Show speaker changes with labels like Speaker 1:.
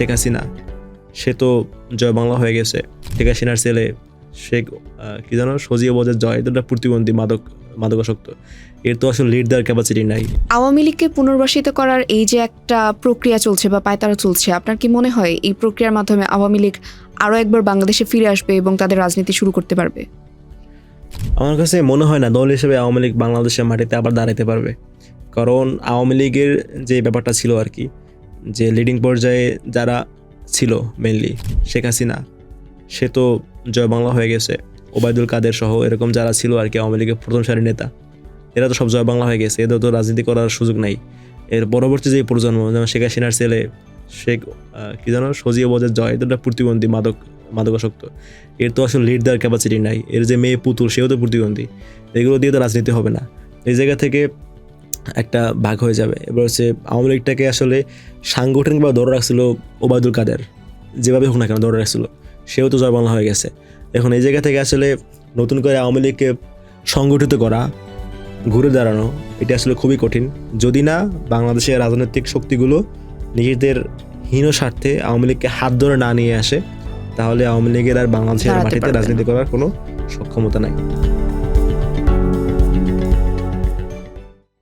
Speaker 1: শেখ হাসিনা সে তো জয় বাংলা হয়ে গেছে। শেখ হাসিনার ছেলে শেখ কি জানো সজিয়ে বোঝের জয় এটা প্রতিবন্ধী মাদক মাদকাসক্ত। এর তো আসলে লিড দেওয়ার ক্যাপাসিটি নাই।
Speaker 2: আওয়ামী লীগকে পুনর্বাসিত করার এই যে একটা প্রক্রিয়া চলছে বা পায়তারা চলছে আপনার কি মনে হয় এই প্রক্রিয়ার মাধ্যমে আওয়ামী লীগ আরও একবার বাংলাদেশে ফিরে আসবে এবং তাদের রাজনীতি শুরু করতে পারবে?
Speaker 1: আমার কাছে মনে হয় না দল হিসেবে আওয়ামী লীগ বাংলাদেশের মাটিতে আবার দাঁড়াতে পারবে। কারণ আওয়ামী লীগের যে ব্যাপারটা ছিল আর কি যে লিডিং পর্যায়ে যারা ছিল মেনলি শেখ হাসিনা, সে তো জয় বাংলা হয়ে গেছে। ওবায়দুল কাদের সহ এরকম যারা ছিল আর কি, আওয়ামী লীগের প্রথম সারি নেতা, এরা তো সব জয় বাংলা হয়ে গেছে, এদের তো রাজনীতি করার সুযোগ নাই। এর পরবর্তী যে প্রজন্ম, যেমন শেখ হাসিনার ছেলে, শেখ কি জানো সজিয়ে বোঝের জয় এটা প্রতিবন্ধী মাদক, মাদকাসক্ত। এর তো আসলে লিড দেওয়ার ক্যাপাসিটি নাই, এর যে মেয়ে পুতুল, সেও তো প্রতিবন্ধী এগুলো দিয়ে তো রাজনীতি হবে না। এই জায়গা থেকে একটা ভাগ হয়ে যাবে। এবার হচ্ছে আওয়ামী লীগটাকে আসলে সাংগঠনিকভাবে ধরে রাখছিল ওবায়দুল কাদের। যেভাবে হোক না কেন ধরে রাখছিল সেও তো জয় বাংলা হয়ে গেছে। এখন এই জায়গা থেকে আসলে নতুন করে আওয়ামী লীগকে সংগঠিত করা ঘুরে দাঁড়ানো এটা আসলে খুবই কঠিন। যদি না বাংলাদেশের রাজনৈতিক শক্তিগুলো নিজেদের হীন স্বার্থে আওয়ামী লীগকে হাত ধরে না নিয়ে আসে তাহলে আওয়ামী লীগের আর বাংলাদেশের মাটিতে রাজনীতি করার কোনো সক্ষমতা নাই।